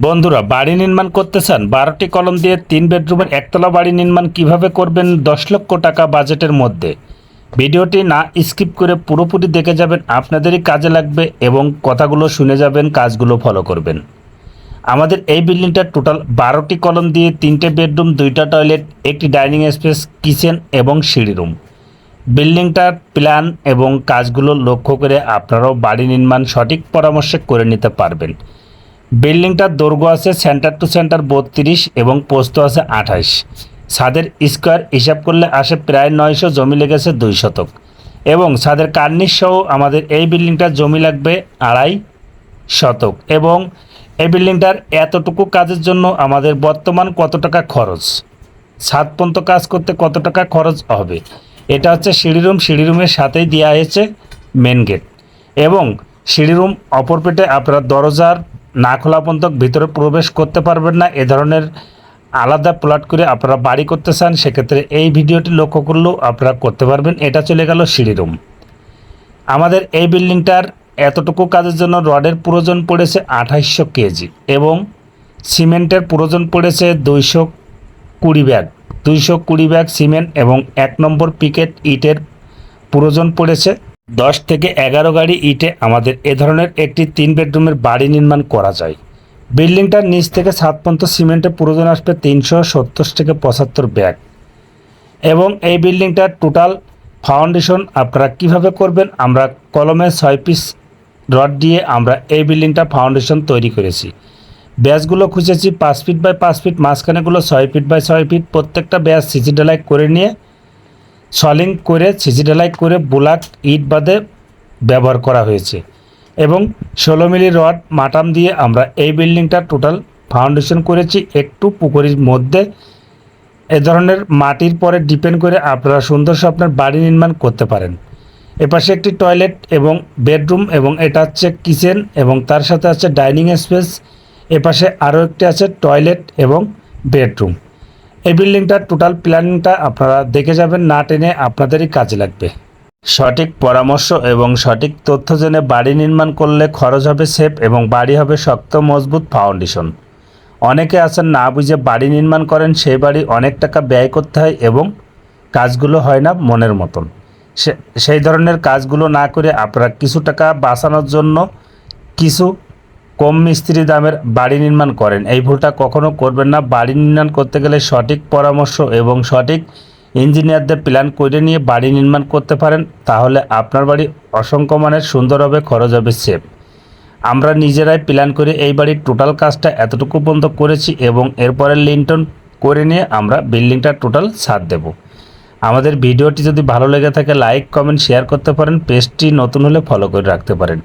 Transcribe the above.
বন্ধুরা, বাড়ি নির্মাণ করতে চান, বারোটি কলম দিয়ে তিন বেডরুমের একতলা বাড়ি নির্মাণ কীভাবে করবেন দশ লক্ষ টাকা বাজেটের মধ্যে? ভিডিওটি না স্কিপ করে পুরোপুরি দেখে যাবেন, আপনাদেরই কাজে লাগবে এবং কথাগুলো শুনে যাবেন, কাজগুলো ফলো করবেন। আমাদের এই বিল্ডিংটা টোটাল বারোটি কলম দিয়ে তিনটে বেডরুম, দুইটা টয়লেট, একটি ডাইনিং স্পেস, কিচেন এবং সিঁড়ি রুম। বিল্ডিংটার প্ল্যান এবং কাজগুলো লক্ষ্য করে আপনারাও বাড়ি নির্মাণ সঠিক পরামর্শ করে নিতে পারবেন। বিল্ডিংটার দৈর্ঘ্য আছে সেন্টার টু সেন্টার বত্রিশ এবং পোস্ত আছে আঠাশ ছাদের স্কোয়ার হিসাব করলে আসে প্রায় নয়শো, জমি লেগেছে দুই শতক। এবং ছাদের কার্নিশ সহ আমাদের এই বিল্ডিংটার জমি লাগবে আড়াই শতক। এবং এই বিল্ডিংটার এতটুকু কাজের জন্য আমাদের বর্তমান কত টাকা খরচ? ছাদ পর্যন্ত কাজ করতে কত টাকা খরচ হবে? এটা হচ্ছে সিঁড়ি রুম, সিঁড়ি রুমের সাথেই দেওয়া হয়েছে মেন গেট এবং সিঁড়ি রুম অপর পেটে আপনারা দরজার না খোলা পর্যন্ত ভিতরে প্রবেশ করতে পারবেন না। এ ধরনের আলাদা প্লট করে আপনারা বাড়ি করতে চান, সেক্ষেত্রে এই ভিডিওটি লক্ষ্য করলেও আপনারা করতে পারবেন। এটা চলে গেল সিঁড়ি রুম। আমাদের এই বিল্ডিংটার এতটুকু কাজের জন্য রডের প্রয়োজন পড়েছে আঠাইশশো কেজি এবং সিমেন্টের প্রয়োজন পড়েছে দুইশো কুড়ি ব্যাগ। দুইশো কুড়ি ব্যাগ সিমেন্ট এবং এক নম্বর পিকেট ইটের প্রয়োজন পড়েছে। দশ থেকে এগারো গাড়ি ইটে আমাদের এ ধরনের একটি তিন বেডরুমের বাড়ি নির্মাণ করা যায়। বিল্ডিংটার নিচ থেকে সাত পর্যন্ত সিমেন্টের প্রয়োজন আসবে তিনশো সত্তর থেকে পঁচাত্তর ব্যাগ। এবং এই বিল্ডিংটার টোটাল ফাউন্ডেশন আপনারা কীভাবে করবেন আমরা কলমে ছয় পিস রড দিয়ে আমরা এই বিল্ডিংটা ফাউন্ডেশন তৈরি করেছি। ব্যাসগুলো খুঁজেছি পাঁচ ফিট বাই পাঁচ ফিট, মাঝখানেগুলো ছয় ফিট বাই ছয় ফিট। প্রত্যেকটা ব্যাস সিসি ঢালাই করে নিয়ে সলিং করে সিসি ঢালাই করে ব্লাক ইট বাদে ব্যবহার করা হয়েছে। এবং ষোলো মিলি রড মাটাম দিয়ে আমরা এই বিল্ডিংটা টোটাল ফাউন্ডেশন করেছি। একটু পুকুরের মধ্যে। এ ধরনের মাটির পরে ডিপেন্ড করে আপনারা সুন্দর আপনার বাড়ি নির্মাণ করতে পারেন। এপাশে একটি টয়লেট এবং বেডরুম এবং এটা হচ্ছে কিচেন এবং তার সাথে আছে ডাইনিং স্পেস। এপাশে আরও একটি আছে টয়লেট এবং বেডরুম। এই বিল্ডিংটার টোটাল প্ল্যানিংটা আপনারা দেখে যাবেন, না টেনে আপনাদেরই কাজে লাগবে। সঠিক পরামর্শ এবং সঠিক তথ্য জেনে বাড়ি নির্মাণ করলে খরচ হবে সেফ এবং বাড়ি হবে শক্ত, মজবুত ফাউন্ডেশন অনেকে আছেন, না বুঝে বাড়ি নির্মাণ করেন সেই বাড়ি অনেক টাকা ব্যয় করতে হয় এবং কাজগুলো হয় না মনের মতন। সেই ধরনের কাজগুলো না করে আপনারা কিছু টাকা বাঁচানোর জন্য কিছু কম মিস্ত্রি দামের বাড়ি নির্মাণ করেন। এই ভুলটা কখনো করবেন না। বাড়ি নির্মাণ করতে গেলে সঠিক পরামর্শ এবং সঠিক ইঞ্জিনিয়ারদের প্ল্যান করে নিয়ে বাড়ি নির্মাণ করতে পারেন। তাহলে আপনার বাড়ি অসংখ্য মানের সুন্দর হবে, খরচ হবে সেফ। আমরা নিজেরাই প্ল্যান করে এই বাড়ির টোটাল কাজটা এতটুকু পর্যন্ত করেছি এবং এরপরে লিন্টন করে নিয়ে আমরা বিল্ডিংটা টোটাল ছাদ দেব। আমাদের ভিডিওটি যদি ভালো লেগে থাকে, লাইক, কমেন্ট, শেয়ার করতে পারেন। পেজটি নতুন হলে ফলো করে রাখতে পারেন।